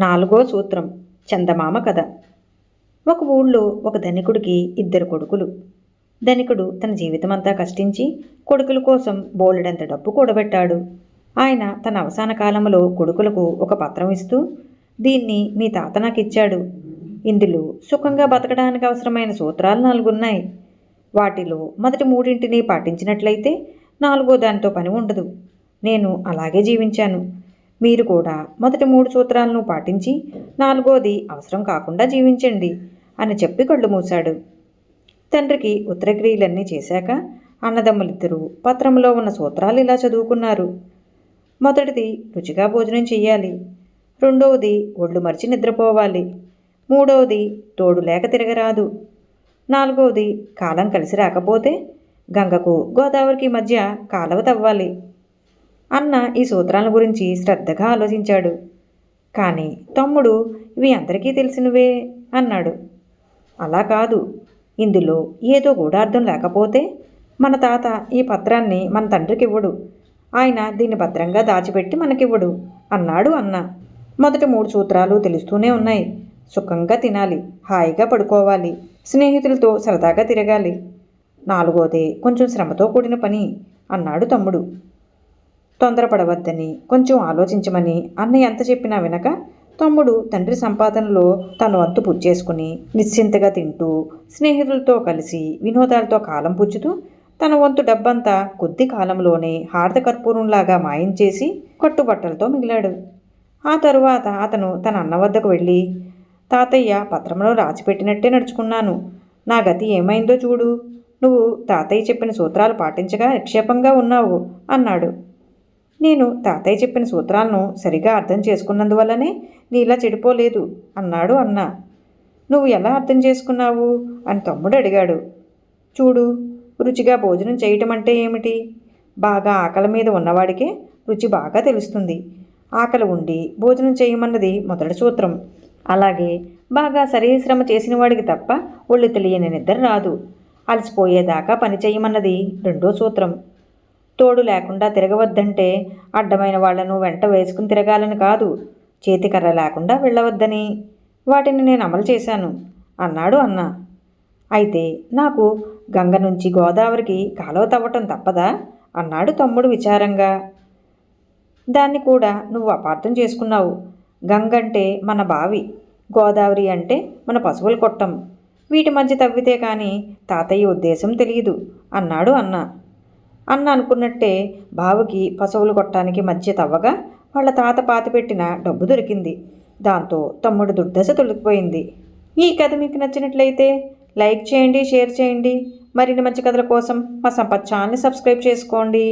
నాలుగో సూత్రం చందమామ కథ. ఒక ఊళ్ళో ఒక ధనికుడికి ఇద్దరు కొడుకులు. ధనికుడు తన జీవితమంతా కష్టించి కొడుకుల కోసం బోలెడంత డబ్బు కూడబెట్టాడు. ఆయన తన అవసాన కాలంలో కొడుకులకు ఒక పత్రం ఇస్తూ దీన్ని మీ తాత నాకు ఇచ్చాడు ఇందులో సుఖంగా బతకడానికి అవసరమైన సూత్రాలు నాలుగున్నాయి. వాటిలో మొదటి మూడింటిని పాటించినట్లయితే నాలుగో దానితో పని ఉండదు. నేను అలాగే జీవించాను. మీరు కూడా మొదటి మూడు సూత్రాలను పాటించి నాలుగోది అవసరం కాకుండా జీవించండి అని చెప్పి కళ్ళు మూశాడు. తండ్రికి ఉత్తరక్రియలన్నీ చేశాక అన్నదమ్ములిద్దరూ పత్రంలో ఉన్న సూత్రాలు ఇలా చదువుకున్నారు. మొదటిది రుచిగా భోజనం చేయాలి రెండవది ఒళ్ళు మరిచి నిద్రపోవాలి. మూడవది తోడు లేక తిరగరాదు. నాలుగవది కాలం కలిసి రాకపోతే గంగకు గోదావరికి మధ్య కాలవ తవ్వాలి. అన్న ఈ సూత్రాల గురించి శ్రద్ధగా ఆలోచించాడు. కానీ తమ్ముడు ఇవి అందరికీ తెలిసినవే అన్నాడు. అలా కాదు. ఇందులో ఏదో గూఢార్థం లేకపోతే మన తాత ఈ పత్రాన్ని మన తండ్రికి ఇవ్వడు. ఆయన దీన్ని భద్రంగా దాచిపెట్టి మనకివ్వడు అన్నాడు అన్న. మొదటి మూడు సూత్రాలు తెలుస్తూనే ఉన్నాయి. సుఖంగా తినాలి హాయిగా పడుకోవాలి స్నేహితులతో సరదాగా తిరగాలి. నాలుగోదే కొంచెం శ్రమతో కూడిన పని అన్నాడు తమ్ముడు. తొందరపడవద్దని కొంచెం ఆలోచించమని అన్నయ్య ఎంత చెప్పినా వినక తమ్ముడు తండ్రి సంపాదనలో తన వంతు పుచ్చేసుకుని నిశ్చింతగా తింటూ స్నేహితులతో కలిసి వినోదాలతో కాలం పుచ్చుతూ తన వంతు డబ్బంతా కొద్ది కాలంలోనే హారత కర్పూరంలాగా మాయం చేసి కట్టుబట్టలతో మిగిలాడు. ఆ తరువాత అతను తన అన్న వద్దకు వెళ్ళి తాతయ్య పత్రంలో రాసిపెట్టినట్టే నడుచుకున్నాను. నా గతి ఏమైందో చూడు. నువ్వు తాతయ్య చెప్పిన సూత్రాలు పాటించగా నిక్షేపంగా ఉన్నావు అన్నాడు. నేను తాతయ్య చెప్పిన సూత్రాలను సరిగా అర్థం చేసుకున్నందువల్లనే నీలా చెడిపోలేదు అన్నాడు అన్న. నువ్వు ఎలా అర్థం చేసుకున్నావు? అని తమ్ముడు అడిగాడు. చూడు రుచిగా భోజనం చేయటం అంటే ఏమిటి? బాగా ఆకలి మీద ఉన్నవాడికే రుచి బాగా తెలుస్తుంది. ఆకలి ఉండి భోజనం చేయమన్నది మొదటి సూత్రం. అలాగే బాగా శరీర శ్రమ చేసిన వాడికి తప్ప ఒళ్ళు తెలియని నిద్ర రాదు. అలసిపోయేదాకా పని చేయమన్నది రెండో సూత్రం. తోడు లేకుండా తిరగవద్దంటే అడ్డమైన వాళ్ళను వెంట వేసుకుని తిరగాలని కాదు. చేతికర్ర లేకుండా వెళ్ళవద్దని. వాటిని నేను అమలు చేశాను అన్నాడు అన్న. అయితే నాకు గంగ నుంచి గోదావరికి కాలువ తవ్వటం తప్పదా? అన్నాడు తమ్ముడు విచారంగా. దాన్ని కూడా నువ్వు అపార్థం చేసుకున్నావు. గంగంటే మన బావి గోదావరి అంటే మన పశువుల కొట్టం. వీటి మధ్య తవ్వితే కానీ తాతయ్య ఉద్దేశం తెలియదు అన్నాడు అన్న. అన్న అనుకున్నట్టే బావుకి పశువులు కొట్టడానికి మధ్య తవ్వగా వాళ్ళ తాత పాతిపెట్టిన డబ్బు దొరికింది. దాంతో తమ్ముడు దుర్దశ తొలగిపోయింది. ఈ కథ మీకు నచ్చినట్లయితే లైక్ చేయండి షేర్ చేయండి. మరిన్ని మంచి కథల కోసం మా సంపత్ ఛానల్ని సబ్స్క్రైబ్ చేసుకోండి.